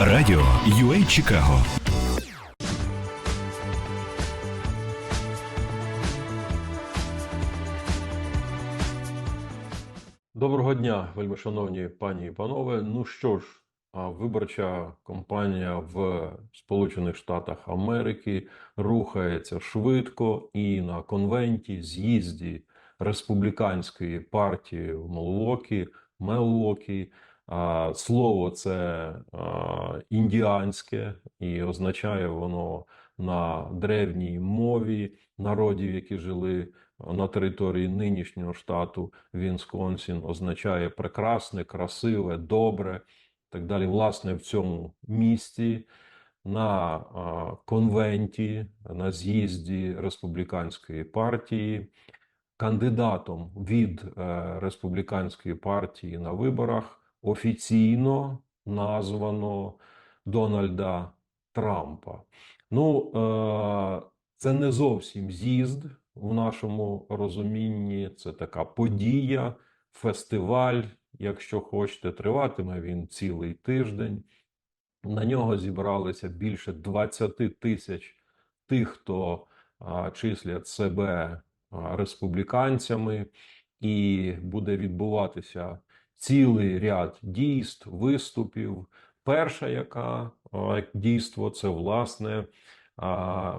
Радіо UA Чикаго Доброго дня, вельми шановні пані і панове. Ну що ж, виборча кампанія в Сполучених Штатах Америки рухається швидко і на конвенті, з'їзді республіканської партії в Мелвокі, Мелвокі. Слово це індіанське і означає воно на древній мові народів, які жили на території нинішнього штату Вінсконсін, означає прекрасне, красиве, добре. Так далі, власне, в цьому місті на конвенті, на з'їзді республіканської партії, кандидатом від е, республіканської партії на виборах офіційно названо Дональда Трампа. Ну, е, це не зовсім з'їзд в нашому розумінні. Це така подія, фестиваль, якщо хочете, триватиме він цілий тиждень. На нього зібралися більше 20 тисяч тих, хто числять себе республіканцями, і буде відбуватися цілий ряд дійств, виступів. Перша яка дійство це власне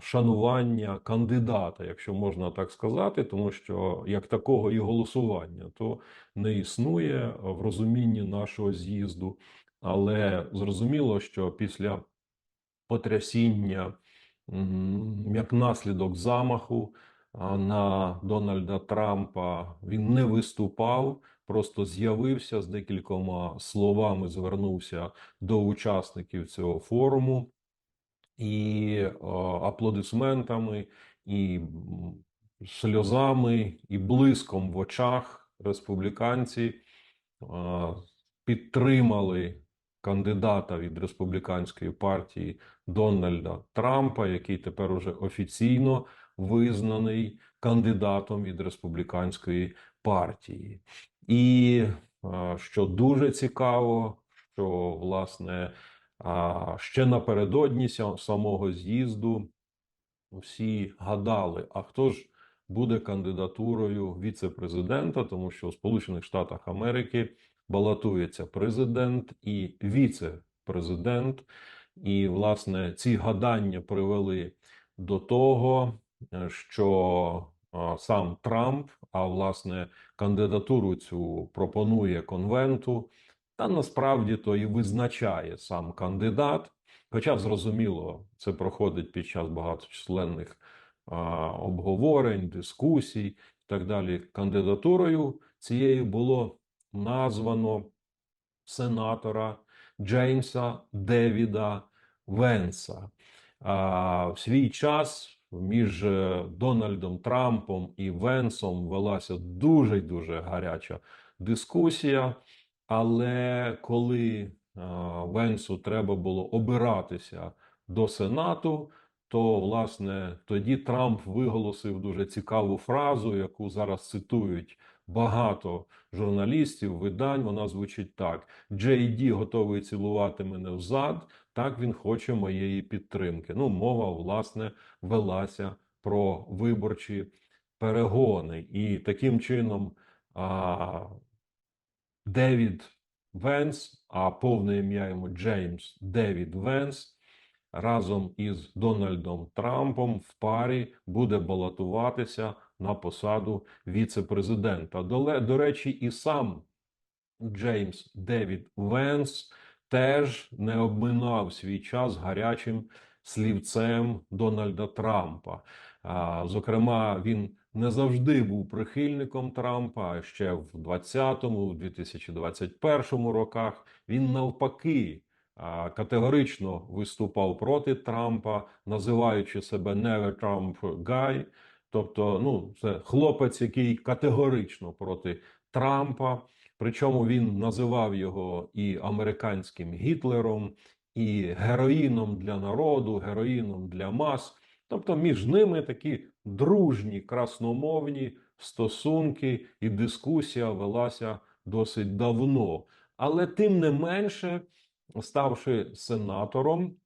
шанування кандидата, якщо можна так сказати, тому що як такого і голосування то не існує в розумінні нашого з'їзду. Але зрозуміло, що після потрясіння як наслідок замаху на Дональда Трампа він не виступав, просто з'явився з декількома словами, звернувся до учасників цього форуму і аплодисментами, і сльозами, і блиском в очах республіканці підтримали кандидата від республіканської партії Дональда Трампа, який тепер уже офіційно визнаний кандидатом від республіканської партії. І що дуже цікаво, що власне ще напередодні самого з'їзду всі гадали, а хто ж буде кандидатурою віце-президента, тому що у Сполучених Штатах Америки балотується президент і віце-президент. І, власне, ці гадання привели до того, е, що сам Трамп, а власне кандидатуру цю пропонує конвенту. Та насправді то і визначає сам кандидат. Хоча, зрозуміло, це проходить під час багаточисленних а, обговорень, дискусій і так далі. Кандидатурою цією було названо сенатора Джеймса Девіда Венса. А, в свій час між е, Дональдом Трампом і Венсом велася дуже дуже гаряча дискусія. Але коли Венсу треба було обиратися до Сенату, то власне тоді Трамп виголосив дуже цікаву фразу, яку зараз цитують багато журналістів, видань. Вона звучить так: Джей Ді готовий цілувати мене взад, так він хоче моєї підтримки. Ну, мова, власне, велася про виборчі перегони. І таким чином. А, Девід Венс, а повне ім'я йому Джеймс Девід Венс, разом із Дональдом Трампом в парі буде балотуватися на посаду віце-президента. До, речі, і сам Джеймс Девід Венс теж не обминав свій час гарячим слівцем Дональда Трампа. Зокрема, він не завжди був прихильником Трампа, ще в 20-му, 2021 роках він навпаки категорично виступав проти Трампа, називаючи себе Never Trump Guy. Тобто, ну, це хлопець, який категорично проти Трампа. Причому він називав його і американським Гітлером, і героїном для народу, героїном для мас. Тобто між ними такі дружні, красномовні стосунки і дискусія велася досить давно. Але тим не менше, ставши сенатором,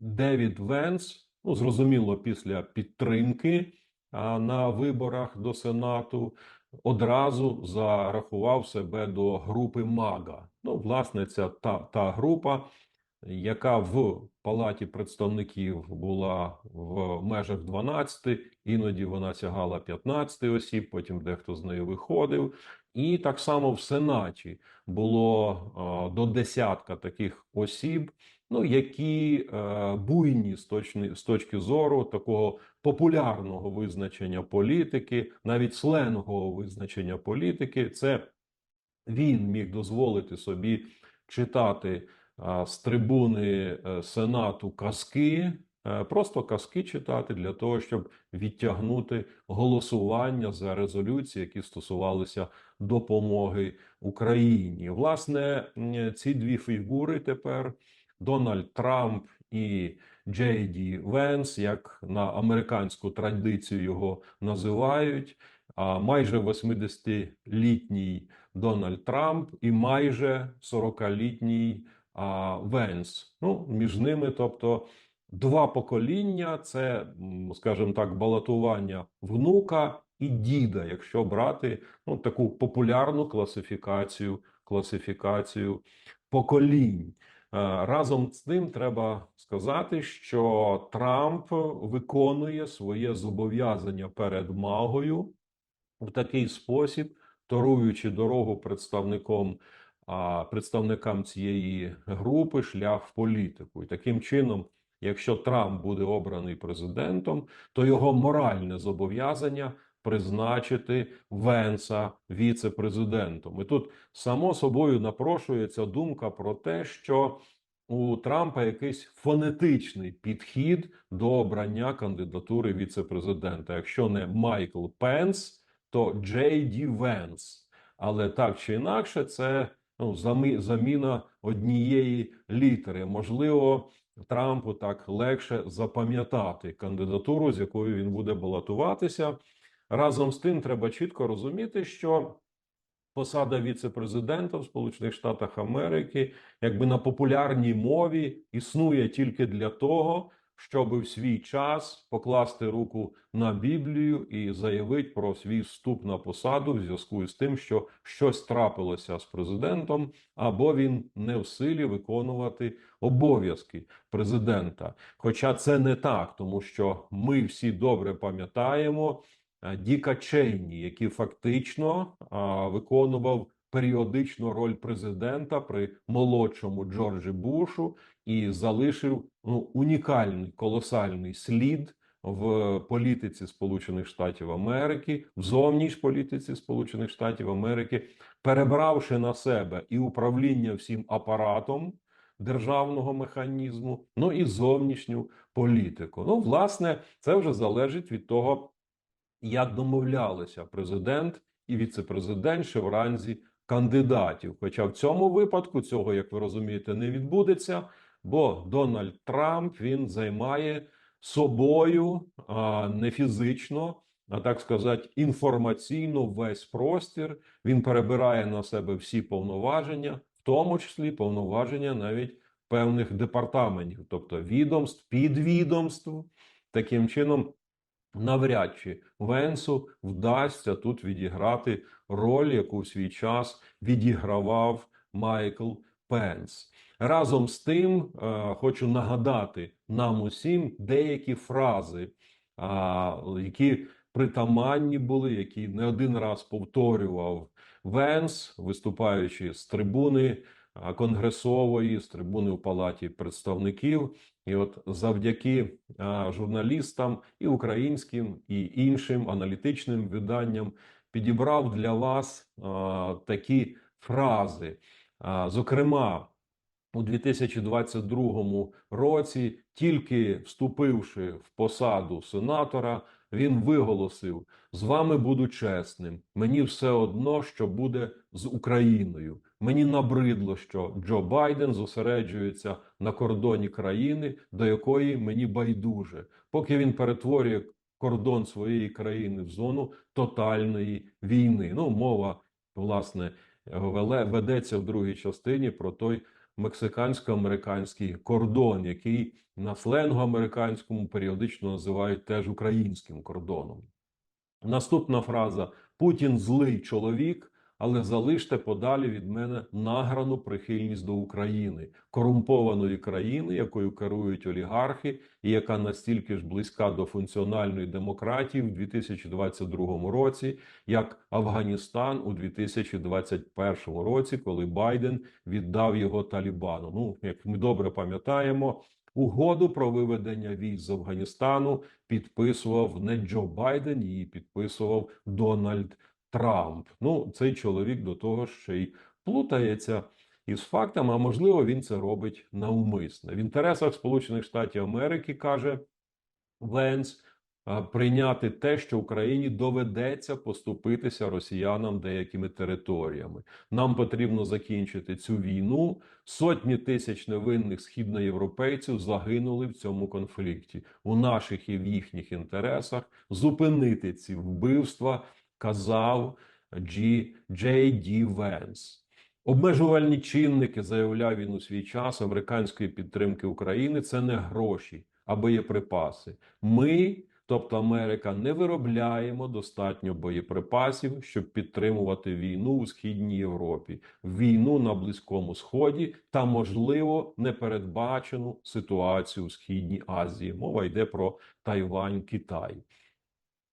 Девід Венс, ну зрозуміло, після підтримки на виборах до Сенату, одразу зарахував себе до групи МАГА. Ну, власне, це та, та група, яка в Палаті представників була в межах 12, іноді вона сягала 15 осіб, потім дехто з нею виходив. І так само в Сенаті було до десятка таких осіб, ну, які е, буйні з, точни, з точки зору такого популярного визначення політики, навіть сленгового визначення політики. Це він міг дозволити собі читати з трибуни е, Сенату казки, е, просто казки читати для того, щоб відтягнути голосування за резолюції, які стосувалися допомоги Україні. Власне, ці дві фігури тепер Дональд Трамп і Джей Ді Венс, як на американську традицію його називають. А майже 80-літній Дональд Трамп і майже 40-літній а, Венс. Ну, між ними, тобто, два покоління це, скажімо так, балотування внука і діда, якщо брати ну, таку популярну класифікацію, класифікацію поколінь. Е, Разом з тим треба сказати, що Трамп виконує своє зобов'язання перед Магою в такий спосіб, торуючи дорогу представником, а, представникам цієї групи шлях в політику. І таким чином, якщо Трамп буде обраний президентом, то його моральне зобов'язання призначити Венса віце-президентом. І тут само собою напрошується думка про те, що у Трампа якийсь фонетичний підхід до обрання кандидатури віце-президента. Якщо не Майкл Пенс, то Джей Ді Венс. Але так чи інакше, це ну, замі- заміна однієї літери. Можливо, Трампу так легше запам'ятати кандидатуру, з якою він буде балотуватися. Разом з тим, треба чітко розуміти, що посада віце-президента в Сполучених Штатах Америки, якби на популярній мові, існує тільки для того, щоб в свій час покласти руку на Біблію і заявити про свій вступ на посаду в зв'язку з тим, що щось трапилося з президентом, або він не в силі виконувати обов'язки президента. Хоча це не так, тому що ми всі добре пам'ятаємо е, Діка Чейні, який фактично виконував періодично роль президента при молодшому Джорджі Бушу і залишив ну, унікальний колосальний слід в політиці Сполучених Штатів Америки, в зовнішній політиці Сполучених Штатів Америки, перебравши на себе і управління всім апаратом державного механізму, ну і зовнішню політику. Ну, власне, це вже залежить від того, як домовлялися президент і віце-президент ще в ранзі кандидатів. Хоча в цьому випадку цього, як ви розумієте, не відбудеться, бо Дональд Трамп він займає собою а, не фізично, а так сказати, інформаційно весь простір. Він перебирає на себе всі повноваження, в тому числі повноваження навіть певних департаментів, тобто відомств, підвідомств. Таким чином, навряд чи Венсу вдасться тут відіграти роль, яку в свій час відігравав Майкл Пенс. Разом з тим, е, хочу нагадати нам усім деякі фрази, які притаманні були, які не один раз повторював Венс, виступаючи з трибуни конгресової, з трибуни у палаті представників. І от завдяки журналістам і українським, і іншим аналітичним виданням підібрав для вас такі фрази. Зокрема, у 2022 році, тільки вступивши в посаду сенатора, він виголосив: з вами буду чесним. Мені все одно, що буде з Україною. Мені набридло, що Джо Байден зосереджується на кордоні країни, до якої мені байдуже, поки він перетворює кордон своєї країни в зону тотальної війни. Ну, мова власне ведеться в другій частині про той мексикансько-американський кордон, який на сленгу американському періодично називають теж українським кордоном. Наступна фраза: Путін злий чоловік, але залиште подалі від мене награну прихильність до України, корумпованої країни, якою керують олігархи, і яка настільки ж близька до функціональної демократії в 2022 році, як Афганістан у 2021 році, коли Байден віддав його Талібану. Ну, як ми добре пам'ятаємо, угоду про виведення військ з Афганістану підписував не Джо Байден, її підписував Дональд Трамп. Ну, цей чоловік до того ще й плутається із фактами, а можливо, він це робить навмисне. В інтересах Сполучених Штатів Америки каже Венс. Прийняти те, що Україні доведеться поступитися росіянам деякими територіями. Нам потрібно закінчити цю війну. Сотні тисяч невинних східноєвропейців загинули в цьому конфлікті. У наших і в їхніх інтересах зупинити ці вбивства, казав Джі Джей Ді Венс. Обмежувальні чинники, заявляв він у свій час американської підтримки України. Це не гроші, а боєприпаси. Ми, тобто Америка, не виробляємо достатньо боєприпасів, щоб підтримувати війну у східній Європі, війну на Близькому Сході та, можливо, непередбачену ситуацію у східній Азії. Мова йде про Тайвань, Китай.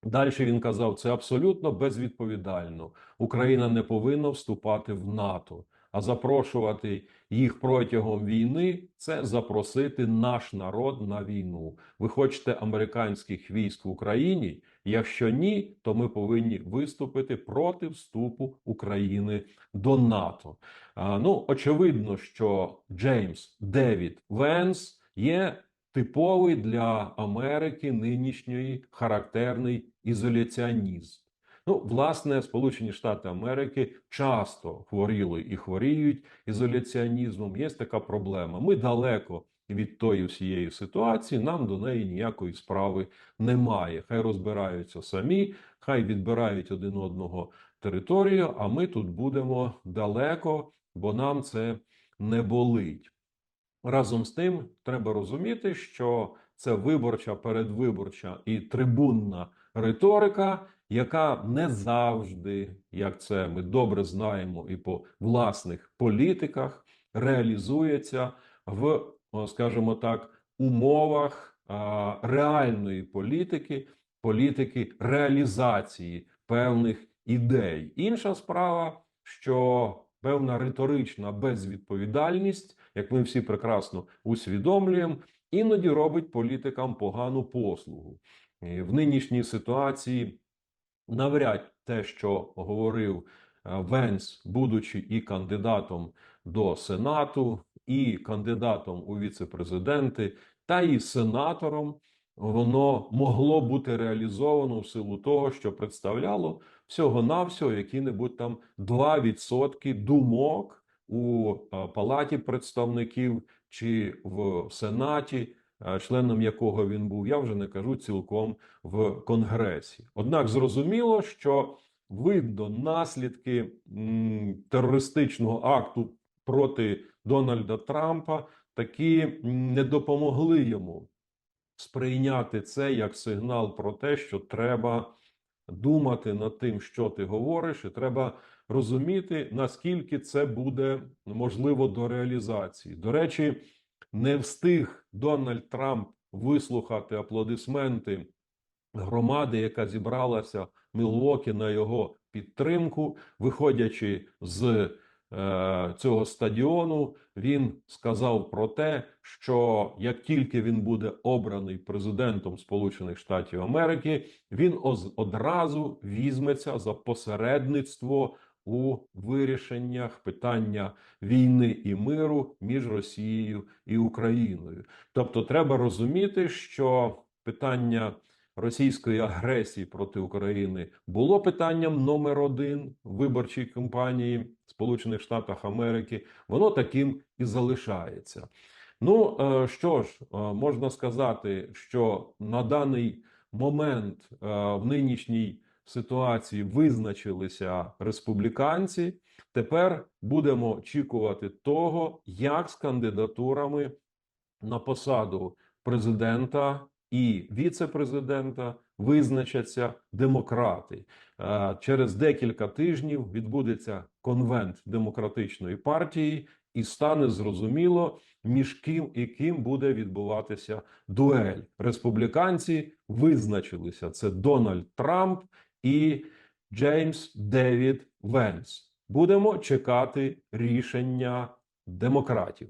Далі він казав, це абсолютно безвідповідально. Україна не повинна вступати в НАТО, а запрошувати їх протягом війни це запросити наш народ на війну. Ви хочете американських військ в Україні? Якщо ні, то ми повинні виступити проти вступу України до НАТО. А, ну, очевидно, що Джеймс Девід Венс є типовий для Америки нинішньої характерний ізоляціонізм. Ну, власне, Сполучені Штати Америки часто хворіли і хворіють ізоляціонізмом. Є така проблема. Ми далеко від тої всієї ситуації, нам до неї ніякої справи немає. Хай розбираються самі, хай відбирають один одного територію, а ми тут будемо далеко, бо нам це не болить. Разом з тим, треба розуміти, що це виборча, передвиборча і трибунна риторика, яка не завжди, як це ми добре знаємо, і по власних політиках реалізується в, скажімо так, умовах реальної політики, політики реалізації певних ідей. Інша справа, що певна риторична безвідповідальність, як ми всі прекрасно усвідомлюємо, іноді робить політикам погану послугу. В нинішній ситуації навряд те, що говорив е, Венс, будучи і кандидатом до Сенату, і кандидатом у віце-президенти, та і сенатором, воно могло бути реалізовано в силу того, що представляло всього-навсього які-небудь там 2% думок у е, Палаті представників чи в Сенаті, е, членом якого він був, я вже не кажу цілком в Конгресі. Однак зрозуміло, що видно наслідки терористичного акту проти Дональда Трампа таки не допомогли йому сприйняти це як сигнал про те, що треба думати над тим, що ти говориш, і треба розуміти, наскільки це буде можливо до реалізації. До речі, не встиг Дональд Трамп вислухати аплодисменти громади, яка зібралася Мілвокі на його підтримку, виходячи з цього стадіону, він сказав про те, що як тільки він буде обраний президентом Сполучених Штатів Америки, він одразу візьметься за посередництво у вирішеннях питання війни і миру між Росією і Україною. Тобто, треба розуміти, що питання російської агресії проти України було питанням номер один в виборчій кампанії Сполучених Штатів Америки. Воно таким і залишається. Ну е, що ж, е, можна сказати, що на даний момент е, в нинішній ситуації визначилися республіканці. Тепер будемо очікувати того, як з кандидатурами на посаду президента і віце-президента визначаться демократи. Е, Через декілька тижнів відбудеться конвент демократичної партії, і стане зрозуміло, між ким і ким буде відбуватися дуель. Республіканці визначилися: це Дональд Трамп і Джеймс Девід Венс. Будемо чекати рішення демократів.